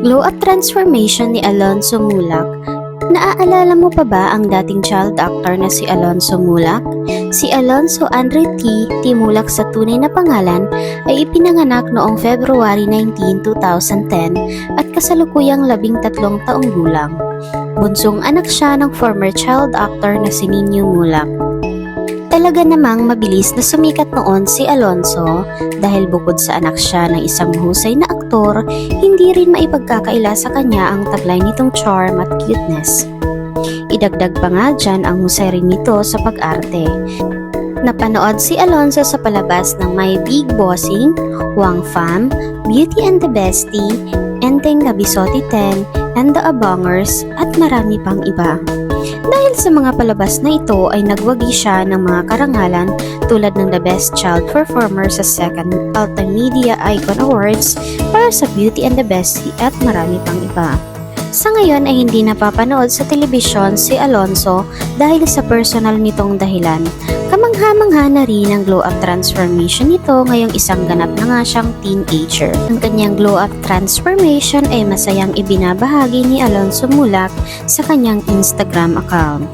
Glow Up Transformation ni Alonso Mulak Naaalala mo pa ba ang dating child actor na si Alonso Mulak? Si Alonso Andre T. T. Mulak sa tunay na pangalan ay ipinanganak noong February 19, 2010 at kasalukuyang labing tatlong taong gulang. Bunsong anak siya ng former child actor na si Nino Mulak. Talaga namang mabilis na sumikat noon si Alonso dahil bukod sa anak siya ng isang mahusay na aktor, hindi rin maipagkakaila sa kanya ang taglay nitong charm at cuteness. Idagdag pa nga dyan ang husay rin nito sa pag-arte. Napanood si Alonso sa palabas ng My Big Bossing, Wang Fam, Beauty and the Bestie, Enteng Nabisote 10, and The Abongers at marami pang iba. Dahil sa mga palabas na ito ay nagwagi siya ng mga karangalan tulad ng The Best Child Performer sa Second Multimedia Icon Awards para sa Beauty and the Bestie at marami pang iba. Sa ngayon ay hindi napapanood sa telebisyon si Alonso dahil sa personal nitong dahilan. Kamangha-mangha na rin ang glow up transformation nito ngayong isang ganap na nga siyang teenager. Ang kanyang glow up transformation ay masayang ibinabahagi ni Alonso Mulak sa kanyang Instagram account.